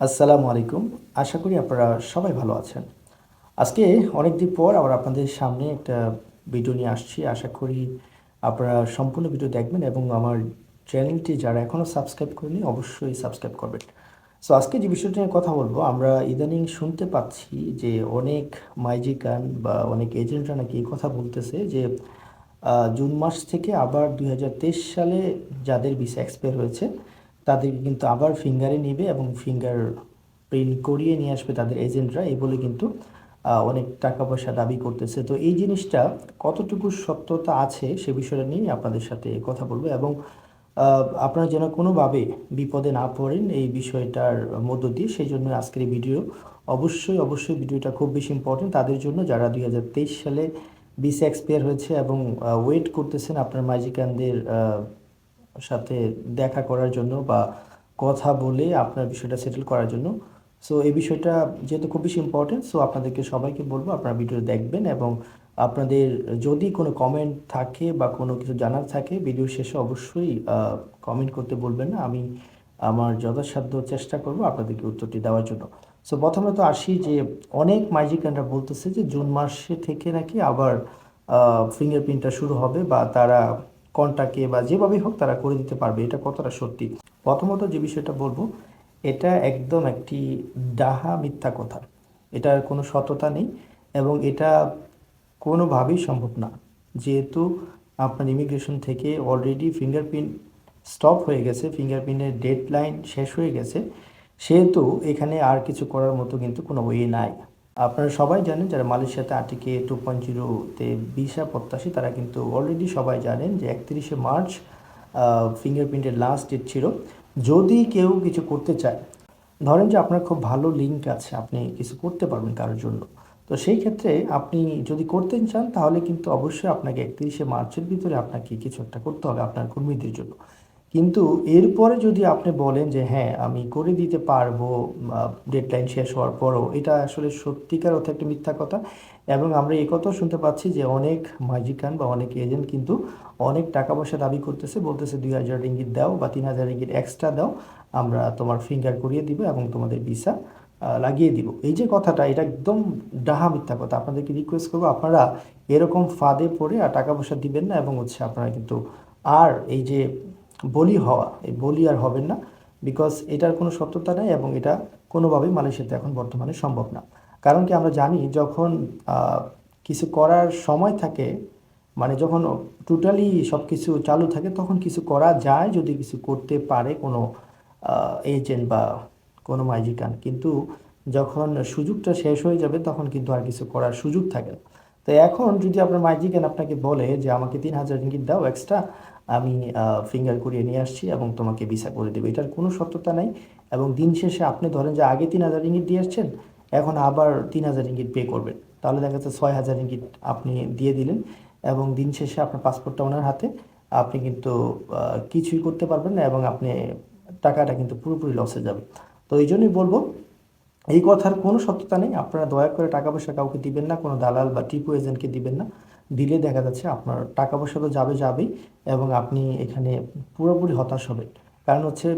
আসসালামু আলাইকুম। আশা করি আপনারা সবাই ভালো আছেন। আজকে অনেক দিন পর আবার আপনাদের সামনে একটা ভিডিও নিয়ে আসছি। আশা করি আপনারা সম্পূর্ণ ভিডিও দেখবেন এবং আমার চ্যানেলটি যারা এখনও সাবস্ক্রাইব করেনি অবশ্যই সাবস্ক্রাইব করবেন। সো আজকে যে বিষয়টি নিয়ে কথা বলব, আমরা ইদানিং শুনতে পাচ্ছি যে অনেক মাইজিকান বা অনেক এজেন্টরা নাকি এই কথা বলতেছে যে জুন মাস থেকে আবার দুই হাজার তেইশ সালে যাদের ভিসা এক্সপায়ার হয়েছে তাদেরকে কিন্তু আবার ফিঙ্গারে নিবে এবং ফিঙ্গার প্রিন্ট করিয়ে নিয়ে আসবে তাদের এজেন্টরা এই বলে কিন্তু অনেক টাকা পয়সা দাবি করতেছে। তো এই জিনিসটা কতটুকু সত্যতা আছে সে বিষয়টা নিয়ে আপনাদের সাথে কথা বলব এবং আপনারা যেন কোনোভাবে বিপদে না পড়েন এই বিষয়টার মধ্য দিয়ে সেই জন্য আজকের এই ভিডিও অবশ্যই অবশ্যই ভিডিওটা খুব বেশি ইম্পর্টেন্ট তাদের জন্য যারা দুই হাজার তেইশ সালে ভিসা এক্সপায়ার হয়েছে এবং ওয়েট করতেছেন আপনার মাইজিকানদের সাথে দেখা করার জন্য বা কথা বলে আপনার বিষয়টা সেটেল করার জন্য। সো এই বিষয়টা যেহেতু খুব বেশি ইম্পর্টেন্ট সো আপনাদেরকে সবাইকে বলব আপনারা ভিডিও দেখবেন এবং আপনাদের যদি কোনো কমেন্ট থাকে বা কোনো কিছু জানার থাকে ভিডিও শেষে অবশ্যই কমেন্ট করতে বলবেন না। আমি আমার যথাসাধ্য চেষ্টা করব আপনাদেরকে উত্তরটি দেওয়ার জন্য। সো প্রথমে তো আসি যে অনেক মাইজিকানরা বলতেছে যে জুন মাসে থেকে নাকি আবার ফিঙ্গারপ্রিন্টটা শুরু হবে বা তারা কন্টাকে বা যেভাবেই হোক তারা করে দিতে পারবে, এটা কতটা সত্যি? প্রথমত যে বিষয়টা বলব, এটা একদম একটি ডাহা মিথ্যা কথা। এটার কোনো সততা নেই এবং এটা কোনোভাবেই সম্ভব না। যেহেতু আপনার ইমিগ্রেশন থেকে অলরেডি ফিঙ্গারপ্রিন্ট স্টপ হয়ে গেছে ফিঙ্গারপ্রিন্টের ডেড লাইন শেষ হয়ে গেছে, সেহেতু এখানে আর কিছু করার মতো কিন্তু কোনো ওয়ে নাই। আপনারা সবাই জানেন যারা মালয়েশিয়াতে আটিকে টু পয়েন্ট জিরোতে ভিসা প্রত্যাশী, তারা কিন্তু অলরেডি সবাই জানেন যে একত্রিশে মার্চ ফিঙ্গারপ্রিন্টের লাস্ট ডেট ছিল। যদি কেউ কিছু করতে চায়, ধরেন যে আপনার খুব ভালো লিঙ্ক আছে, আপনি কিছু করতে পারবেন কারোর জন্য। তো সেই ক্ষেত্রে আপনি যদি করতে চান, তাহলে কিন্তু অবশ্যই আপনাকে একত্রিশে মার্চের ভিতরে আপনাকে কিছু একটা করতে হবে আপনার কর্মীদের জন্য। কিন্তু এরপরে যদি আপনি বলেন যে হ্যাঁ আমি করে দিতে পারব ডেডলাইন শেষ হওয়ার পরও, এটা আসলে সত্যিকার অর্থে একটা মিথ্যা কথা। এবং আমরা এই কথাও শুনতে পাচ্ছি যে অনেক মাজিকান বা অনেক এজেন্ট কিন্তু অনেক টাকা পয়সা দাবি করতেছে, বলতেছে দুই হাজার রিঙ্গিত দাও বা তিন হাজার রিঙ্গিত এক্সট্রা দাও, আমরা তোমার ফিঙ্গার করিয়ে দিব এবং তোমাদের ভিসা লাগিয়ে দিব। এই যে কথাটা, এটা একদম ডাহা মিথ্যা কথা। আপনাদেরকে রিকোয়েস্ট করব, আপনারা এরকম ফাঁদে পড়ে আর টাকা পয়সা দিবেন না এবং হচ্ছে আপনারা কিন্তু আর এই যে বলি হওয়া, এই বলি আর হবেন না বিকজ এটার কোনো সত্যতা নেই এবং এটা কোনোভাবেই মালয়েশিয়াতে এখন বর্তমানে সম্ভব না। কারণ কি আমরা জানি যখন কিছু করার সময় থাকে মানে যখন টোটালি সব কিছু চালু থাকে, তখন কিছু করা যায় যদি কিছু করতে পারে কোনো এজেন্ট বা কোনো মাইজিকান কিন্তু যখন সুযোগটা শেষ হয়ে যাবে, তখন কিন্তু আর কিছু করার সুযোগ থাকে না। তো এখন যদি আপনার মাইজিকান আপনাকে বলে যে, আমাকে তিন হাজার রিঙ্গিত দাও এক্সট্রা আমি ফিঙ্গার করিয়ে নিয়ে আসছি এবং তোমাকে ভিসা করে দেবে। এটার কোনো সত্যতা নাই এবং দিন শেষে আপনি ধরেন যে আগে তিন হাজার রিঙ্গিত দিয়ে আসছেন, এখন আবার তিন হাজার রিঙ্গিত পে করবেন। তাহলে দেখা যাচ্ছে ছয় হাজার রিঙ্গিত আপনি দিয়ে দিলেন এবং দিন শেষে আপনার পাসপোর্টটা ওনার হাতে। আপনি কিন্তু কিছুই করতে পারবেন না এবং আপনি টাকাটা কিন্তু পুরোপুরি লসে যাবে। তো এই জন্যই বলব, এই কথার কোনো সত্যতা নেই। আপনারা দয়া করে টাকা পয়সা কাউকে দিবেন না, কোনো দালাল বা টিপু এজেন্টকে দিবেন না। দিলে দেখা যাচ্ছে আপনার টাকা পয়সা তো যাবে যাবেই এবং আপনি এখানে পুরোপুরি হতাশ হবেন। কারণ হচ্ছে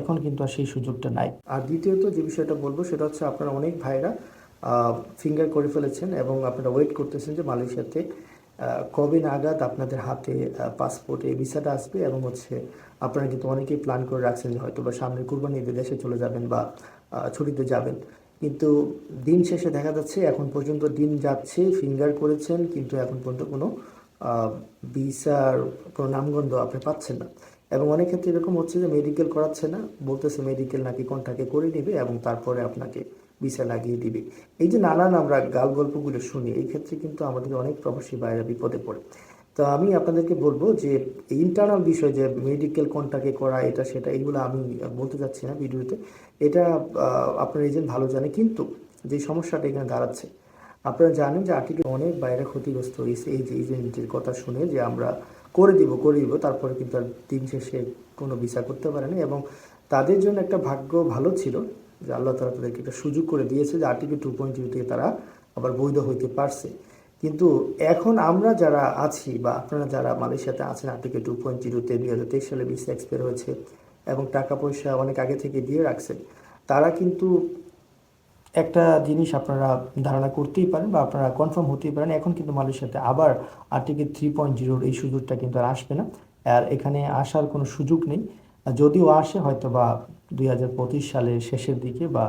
এখন কিন্তু আর সেই সুযোগটা নাই। আর দ্বিতীয়ত যে বিষয়টা বলব, সেটা হচ্ছে আপনার অনেক ভাইরা ফিঙ্গার করে ফেলেছেন এবং আপনারা ওয়েট করতেছেন যে মালয়েশিয়াতে কবে নাগাদ আপনাদের হাতে পাসপোর্ট ভিসাটা আসবে এবং হচ্ছে আপনারা কিন্তু অনেকেই প্ল্যান করে রাখছেন যে হয়তো বা সামনের কুরবানি দেশে চলে যাবেন বা ছুটিতে যাবেন। কিন্তু দিন শেষে দেখা যাচ্ছে এখন পর্যন্ত দিন যাচ্ছে ফিঙ্গার করেছেন, কিন্তু এখন পর্যন্ত কোনো ভিসার কোনো নামগন্ধ আপনি পাচ্ছেন না। এবং অনেক ক্ষেত্রে এরকম হচ্ছে যে মেডিকেল করাচ্ছে না, বলতেছে মেডিকেল নাকি কন্টাকে করে নেবে এবং তারপরে আপনাকে ভিসা লাগিয়ে দিবে। এই যে নানান আমরা গাল গল্পগুলো শুনি, এই ক্ষেত্রে কিন্তু আমাদের অনেক প্রবাসী বাইরে বিপদে পড়ে। তো আমি আপনাদেরকে বলব যে ইন্টারনাল বিষয় যে মেডিকেল কন্টাকে করা, এটা, সেটা, এগুলো আমি বলতে চাচ্ছি না ভিডিওতে। এটা আপনার এজেন্ট ভালো জানে, কিন্তু যে সমস্যাটা এখানে দাঁড়াচ্ছে, আপনারা জানেন যে আর্টিকেল অনেক বাইরে ক্ষতিগ্রস্ত হয়েছে। এই যে এজেন্টের কথা শুনে যে আমরা করে দিব করে দিব, তারপরে কিন্তু আর দিন শেষে কোনো বিচার করতে পারেনি এবং তাদের জন্য একটা ভাগ্য ভালো ছিল যে আল্লাহ তালা তাদেরকে একটা সুযোগ করে দিয়েছে যে আর্টিকেল টু পয়েন্ট থেকে তারা আবার বৈধ হইতে পারছে। কিন্তু এখন আমরা যারা আছি বা আপনারা যারা মালয়েশিয়াতে আছেন, আর্টিকেল টু পয়েন্ট জিরোতে দুই হাজার তেইশ সালে ভিসা এক্সপায়ার হয়েছে এবং টাকা পয়সা অনেক আগে থেকে দিয়ে রাখছেন, তারা কিন্তু একটা জিনিস আপনারা ধারণা করতেই পারেন বা আপনারা কনফার্ম হতেই পারেন, এখন কিন্তু মালয়েশিয়াতে আবার আর্টিকেল থ্রি পয়েন্ট জিরোর এই সুযোগটা কিন্তু আর আসবে না। আর এখানে আসার কোনো সুযোগ নেই। যদিও আসে হয়তো বা দুই হাজার পঁচিশ সালের শেষের দিকে বা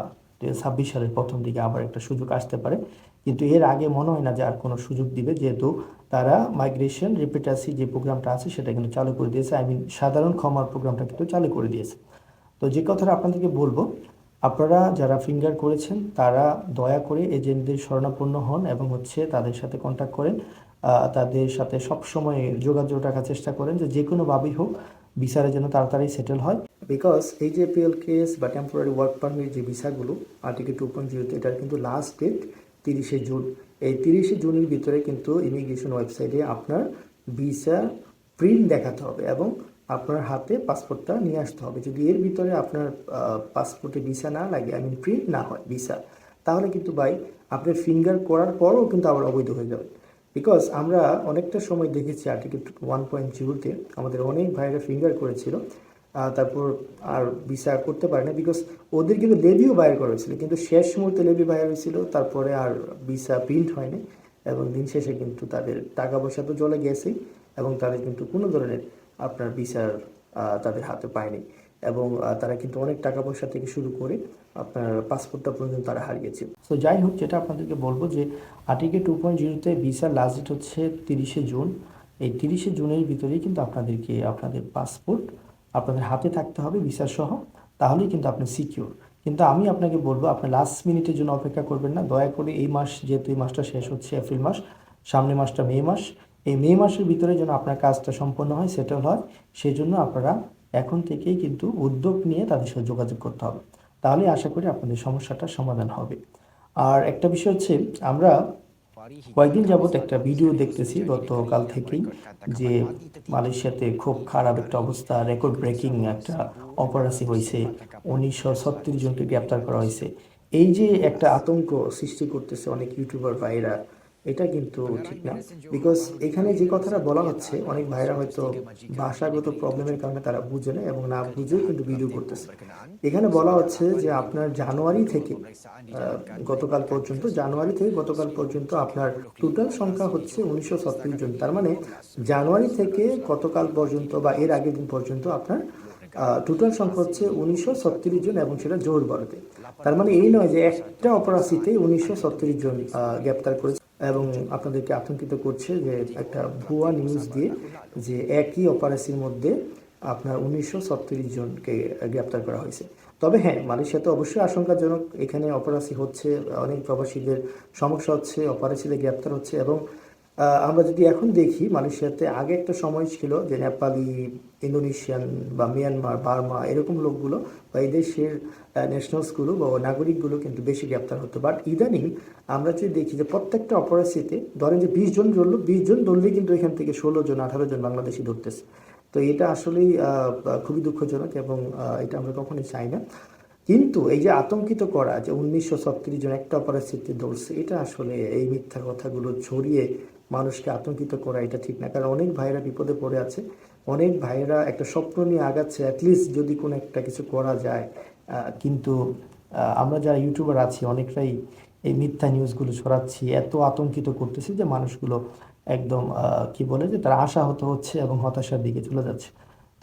ছাব্বিশ সালের প্রথম দিকে আবার একটা সুযোগ আসতে পারে। কিন্তু এর আগে মনে হয় না যে আর কোনো সুযোগ দিবে, যেহেতু তারা মাইগ্রেশন রিপিটাসি যে প্রোগ্রামটা আছে সেটা কিন্তু চালু করে দিয়েছে। আই মিন সাধারণ ক্ষমার প্রোগ্রামটা কিন্তু চালু করে দিয়েছে। তো যে কথাটা আপনাদেরকে বলব, আপনারা যারা ফিঙ্গার করেছেন, তারা দয়া করে এজেন্টদের শরণাপন্ন হন এবং হচ্ছে তাদের সাথে কন্ট্যাক্ট করেন। তাদের সাথে সবসময় যোগাযোগ রাখার চেষ্টা করেন যে যে কোনোভাবেই হোক ভিসারে যেন তাড়াতাড়ি সেটেল হয়। বিকজ এই যে পিএল কেস বা টেম্পোরারি ওয়ার্ক পারমিট যে ভিসাগুলো আর্টিকেল টু পয়েন্ট জিরোতে এটার কিন্তু লাস্ট ডেট তিরিশে জুন। এই তিরিশে জুনের ভিতরে কিন্তু ইমিগ্রেশন ওয়েবসাইটে আপনার ভিসা প্রিন্ট দেখাতে হবে এবং আপনার হাতে পাসপোর্টটা নিয়ে আসতে হবে। যদি এর ভিতরে আপনার পাসপোর্টে ভিসা না লাগে আই মিন প্রিন্ট না হয় ভিসা তাহলে কিন্তু ভাই, আপনার ফিঙ্গার করার পরও কিন্তু আবার অবৈধ হয়ে যাবে। বিকজ আমরা অনেকটা সময় দেখেছি আর্টিকেল ওয়ান পয়েন্ট জিরোতে আমাদের অনেক ভাইরা ফিঙ্গার করেছিল তারপর আর ভিসা করতে পারে না বিকজ ওদের কিন্তু লেবিও বাইর করা হয়েছিল, কিন্তু শেষ মুহূর্তে লেবি বাইর হয়েছিল, তারপরে আর ভিসা প্রিন্ট হয়নি এবং দিন শেষে কিন্তু তাদের টাকা পয়সা তো জলে গেছেই এবং তাদের কিন্তু কোনো ধরনের আপনার ভিসার তাদের হাতে পায়নি। এবং তারা কিন্তু অনেক টাকা পয়সা থেকে শুরু করে আপনার পাসপোর্টটা পর্যন্ত তারা হারিয়েছে। তো যাই হোক, যেটা আপনাদেরকে বলব যে আর্টিকে টু পয়েন্ট জিরোতে ভিসার লাস্ট ডেট হচ্ছে তিরিশে জুন। এই তিরিশে জুনের ভিতরেই কিন্তু আপনাদেরকে আপনাদের পাসপোর্ট আপনাদের হাতে থাকতে হবে ভিসা সহ, তাহলেই কিন্তু আপনি সিকিউর কিন্তু আমি আপনাকে বলব, আপনি লাস্ট মিনিটের জন্য অপেক্ষা করবেন না। দয়া করে এই মাস, যেহেতু এই মাসটা শেষ হচ্ছে এপ্রিল মাস, সামনে মাসটা মে মাস, এই মে মাসের ভিতরে যেন আপনার কাজটা সম্পন্ন হয় সেটেল হয় সেই জন্য আপনারা এখন থেকেই কিন্তু উদ্যোগ নিয়ে তাদের সাথে যোগাযোগ করতে হবে। তাহলে আশা করি আপনাদের সমস্যাটার সমাধান হবে। আর একটা বিষয় হচ্ছে, আমরা কয়েকদিন যাবত একটা ভিডিও দেখতেছি, গতকাল থেকেই, যে মালয়েশিয়াতে খুব খারাপ একটা অবস্থা, রেকর্ড ব্রেকিং একটা অপরাসি হয়েছে, উনিশশো ছত্রিশ জনকে গ্রেপ্তার করা হয়েছে। এই যে একটা আতঙ্ক সৃষ্টি করতেছে অনেক ইউটিউবার ভাইরা এটা কিন্তু ঠিক না। বিকজ এখানে যে কথাটা বলা হচ্ছে, অনেক ভাইরা হয়তো ভাষাগত প্রবলেমের কারণে তারা বুঝে না এবং না বুঝেও কিন্তু ভিডিও করতেছে। এখানে বলা হচ্ছে যে আপনার জানুয়ারি থেকে গতকাল পর্যন্ত, জানুয়ারি থেকে গতকাল পর্যন্ত আপনার টোটাল সংখ্যা হচ্ছে উনিশশো ছত্রিশ জন। তার মানে জানুয়ারি থেকে গতকাল পর্যন্ত বা এর আগের দিন পর্যন্ত আপনার টোটাল সংখ্যা হচ্ছে উনিশশো ছত্রিশ জন এবং সেটা জোর বড়তে তার মানে এই নয় যে একটা অপরাধীতে উনিশশো জন গ্রেপ্তার করেছে। এবং আপনাদেরকে আতঙ্কিত করছে যে একটা ভুয়া নিউজ দিয়ে যে একই অপারেসির মধ্যে আপনার উনিশশো ছত্রিশ জনকে গ্রেপ্তার করা হয়েছে। তবে হ্যাঁ মালয়েশিয়া তো অবশ্যই আশঙ্কাজনক। এখানে অপারেশি হচ্ছে, অনেক প্রবাসীদের সমস্যা হচ্ছে অপরাসীদের গ্রেপ্তার হচ্ছে এবং আমরা যদি এখন দেখি মালয়েশিয়াতে আগে একটা সময় ছিল যে নেপালি, ইন্দোনেশিয়ান বা মিয়ানমার, বার্মা এরকম লোকগুলো বা এই দেশের ন্যাশনালসগুলো বা নাগরিকগুলো কিন্তু বেশি গ্রেপ্তার হতো। বাট ইদানিং আমরা যদি দেখি যে প্রত্যেকটা অপরাসিতে ধরেন যে বিশ জন ধরলো, বিশ জন ধরলেই কিন্তু এখান থেকে ষোলো জন, আঠারো জন বাংলাদেশি ধরতেছে। তো এটা আসলেই খুবই দুঃখজনক এবং এটা আমরা কখনোই চাই না। কিন্তু এই যে আতঙ্কিত করা যে উনিশশো ছত্রিশ জন একটা অপরাধীতে ধরছে এটা আসলে এই মিথ্যা কথাগুলো ছড়িয়ে মানুষকে আতঙ্কিত করা এটা ঠিক না। কারণ অনেক ভাইরা বিপদে পড়ে আছে। অনেক ভাইরা একটা স্বপ্ন নিয়ে আগাচ্ছে অ্যাটলিস্ট যদি কোনো একটা কিছু করা যায়। কিন্তু আমরা যারা ইউটিউবার আছি অনেকটাই এই মিথ্যা নিউজগুলো ছড়াচ্ছি এত আতঙ্কিত করতেছি যে মানুষগুলো একদম কি বলে যে তারা আশাহত হচ্ছে এবং হতাশার দিকে চলে যাচ্ছে।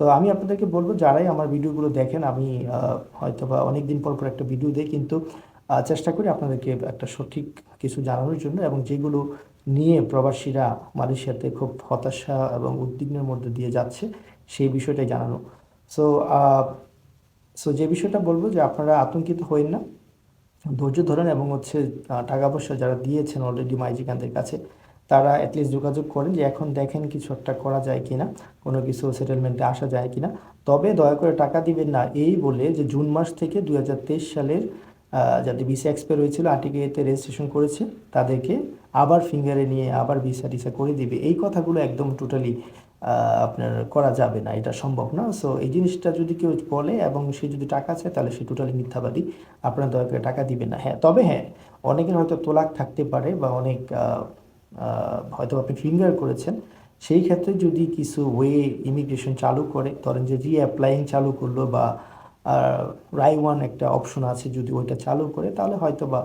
তো আমি আপনাদেরকে বলব যারাই আমার ভিডিওগুলো দেখেন আমি আহ, হয়তোবা অনেক দিন পর পর একটা ভিডিও দিই কিন্তু চেষ্টা করি আপনাদেরকে একটা সঠিক কিছু জানানোর জন্য এবং যেগুলো নিয়ে প্রবাসীরা মালয়েশিয়াতে খুব হতাশা এবং উদ্বিগ্নের মধ্যে দিয়ে যাচ্ছে, সেই বিষয়টাই জানানো। সো সো যে বিষয়টা বলব যে আপনারা আতঙ্কিত হবেন না। ধৈর্য ধরেন এবং হচ্ছে টাকা পয়সা যারা দিয়েছেন অলরেডি মাইজিকানদের কাছে, তারা অ্যাটলিস্ট যোগাযোগ করেন যে এখন দেখেন কিছু একটা করা যায় কিনা, কোনো কিছু সেটেলমেন্টে আসা যায় কিনা। তবে দয়া করে টাকা দিবেন না এই বলে যে জুন মাস থেকে দুই হাজার তেইশ সালের যাদের ভিসা এক্সপায়ার হয়েছিল আর্টিকেতে রেজিস্ট্রেশন করেছে, তাদেরকে আবার ফিঙ্গারে নিয়ে আবার ভিসা টিসা করে দিবে। এই কথাগুলো একদম টোটালি আপনার করা যাবে না, এটা সম্ভব না। সো এই জিনিসটা যদি কেউ বলে এবং সে যদি টাকা চায়, তাহলে সে টোটালি মিথ্যাবাদী। আপনার দয়া করে টাকা দিবে না। হ্যাঁ তবে হ্যাঁ অনেকের হয়তো তোলাক থাকতে পারে বা অনেক হয়তো আপনি ফিঙ্গার করেছেন। সেই ক্ষেত্রে যদি কিছু ওয়ে ইমিগ্রেশন চালু করে, ধরেন যে রি অ্যাপ্লাইং চালু করল বা রাই ওয়ান একটা অপশন আছে যদি ওইটা চালু করে, তাহলে হয়তো বা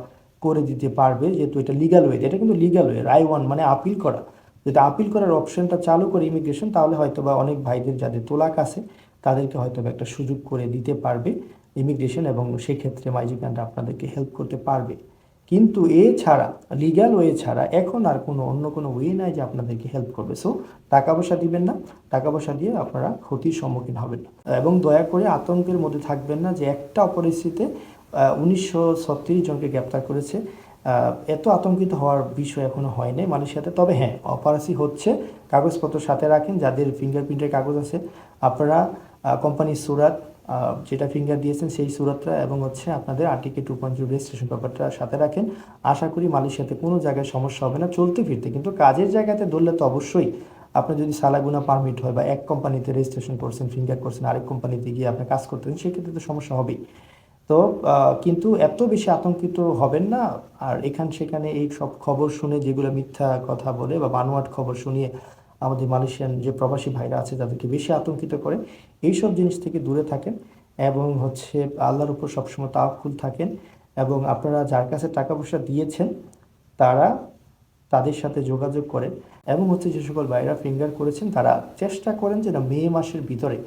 করে দিতে পারবে, যেহেতু এটা লিগাল ওয়ে এটা কিন্তু লিগাল ওয়ে রাই ওয়ান মানে আপিল করা। যদি আপিল করার অপশনটা চালু করে ইমিগ্রেশন তাহলে হয়তো বা অনেক ভাইদের যাদের তোলাক আছে, তাদেরকে হয়তো বা একটা সুযোগ করে দিতে পারবে ইমিগ্রেশন এবং সেক্ষেত্রে মাইজিকানটা আপনাদেরকে হেল্প করতে পারবে। কিন্তু এ ছাড়া লিগ্যাল ওয়ে ছাড়া এখন আর কোনো, অন্য কোনো ওয়ে নাই যে আপনাদেরকে হেল্প করবে। সো টাকা পয়সা দিবেন না, টাকা পয়সা দিয়ে আপনারা ক্ষতির সম্মুখীন হবেন এবং দয়া করে আতঙ্কের মধ্যে থাকবেন না যে একটা অপরিস্থিতিতে উনিশশো ছত্রিশ জনকে গ্রেপ্তার করেছে। এত আতঙ্কিত হওয়ার বিষয় এখনও হয়নি মালয়েশিয়াতে। তবে হ্যাঁ অপারেসি হচ্ছে। কাগজপত্র সাথে রাখেন, যাদের ফিঙ্গারপ্রিন্টের কাগজ আছে। আপনারা কোম্পানির সুরাত যেটা ফিঙ্গার দিয়েছেন সেই সুরাতটা এবং হচ্ছে আপনাদের আর্টিকে টু পয়েন্ট রেজিস্ট্রেশন পেপারটা সাথে রাখেন। আশা করি মালয়েশিয়াতে কোনো জায়গায় সমস্যা হবে না, চলতে ফিরতে। কিন্তু কাজের জায়গাতে ধরলে তো অবশ্যই আপনি যদি সালাগুনা পারমিট হয় বা এক কোম্পানিতে রেজিস্ট্রেশন করছেন ফিঙ্গার করছেন, আরেক কোম্পানিতে গিয়ে আপনি কাজ করতেছেন, সেক্ষেত্রে তো সমস্যা হবেই। তো কিন্তু এত বেশি আতঙ্কিত হবেন না। আর এখান সেখানে এই সব খবর শুনে, যেগুলো মিথ্যা কথা বলে বা বানোয়াট খবর শুনিয়ে আমাদের মালয়েশিয়ান যে প্রবাসী ভাইরা আছে, তাদেরকে বেশি আতঙ্কিত করে, এইসব জিনিস থেকে দূরে থাকেন এবং হচ্ছে আল্লাহর উপর সবসময় তাওয়াক্কুল থাকেন এবং আপনারা যার কাছে টাকা পয়সা দিয়েছেন, তারা তাদের সাথে যোগাযোগ করেন এবং হচ্ছে যে সকল ভাইরা ফিঙ্গার করেছেন, তারা চেষ্টা করেন যে না মে মাসের ভিতরে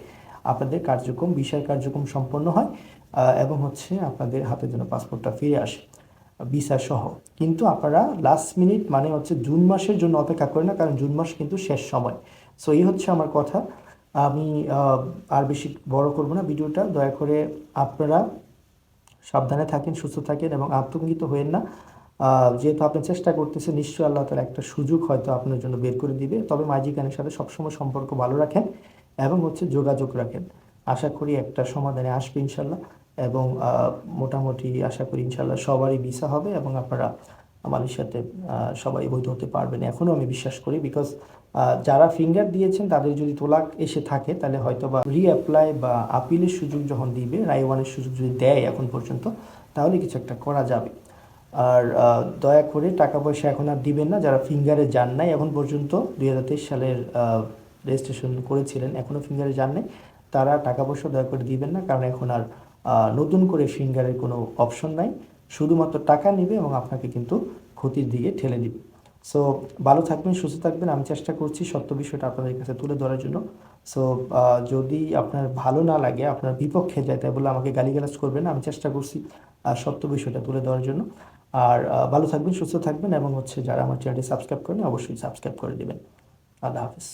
আপনাদের কার্যক্রম, বিষয় কার্যক্রম সম্পন্ন হয়। এবং হচ্ছে আপনাদের হাতে যেন পাসপোর্টটা ফিরে আসে ভিসা সহ। কিন্তু আপনারা লাস্ট মিনিট মানে হচ্ছে জুন মাসের জন্য অপেক্ষা করেন না, কারণ জুন মাস কিন্তু শেষ সময়। সো এই হচ্ছে আমার কথা। আমি আর বেশি বড় করব না ভিডিওটা। দয়া করে আপনারা সাবধানে থাকেন, সুস্থ থাকেন এবং আতঙ্কিত হয়েন না। যেহেতু আপনি চেষ্টা করতেছেন, নিশ্চয়ই আল্লাহ তালা একটা সুযোগ হয়তো আপনার জন্য বের করে দিবে। তবে মাইজিকানের সাথে সবসময় সম্পর্ক ভালো রাখেন এবং হচ্ছে যোগাযোগ রাখেন। আশা করি একটা সমাধানে আসবে ইনশাল্লাহ এবং মোটামুটি আশা করি ইনশাল্লাহ সবারই ভিসা হবে এবং আপনারা মালয়েশিয়াতে সবাই বৈধ হতে পারবেন। এখনও আমি বিশ্বাস করি বিকজ যারা ফিঙ্গার দিয়েছেন তাদের যদি তোলাক এসে থাকে তাহলে হয়তো বা রিঅ্যাপ্লাই বা আপিলের সুযোগ যখন দিবে রায় ওয়ানের সুযোগ যদি দেয় এখন পর্যন্ত, তাহলে কিছু একটা করা যাবে। আর দয়া করে টাকা পয়সা এখন আর দিবেন না, যারা ফিঙ্গারে যান নাই এখন পর্যন্ত, দুই হাজার তেইশ সালের রেজিস্ট্রেশন করেছিলেন এখনও ফিঙ্গারে যান নাই, তারা টাকা পয়সা দয়া করে দিবেন না, কারণ এখন আর নতুন করে ফিঙ্গারের কোনো অপশন নাই। শুধুমাত্র টাকা নেবে এবং আপনাকে কিন্তু ক্ষতির দিকে ঠেলে দিবে। সো ভালো থাকবেন, সুস্থ থাকবেন। আমি চেষ্টা করছি সত্য বিষয়টা আপনাদের কাছে তুলে ধরার জন্য। সো যদি আপনার ভালো না লাগে, আপনার বিপক্ষে যায়, তাই বলে আমাকে গালিগালাজ করবেন আমি চেষ্টা করছি সত্য বিষয়টা তুলে ধরার জন্য। আর ভালো থাকবেন, সুস্থ থাকবেন এবং হচ্ছে যারা আমার চ্যানেলটি সাবস্ক্রাইব করেন অবশ্যই সাবস্ক্রাইব করে দেবেন। আল্লাহ হাফিজ।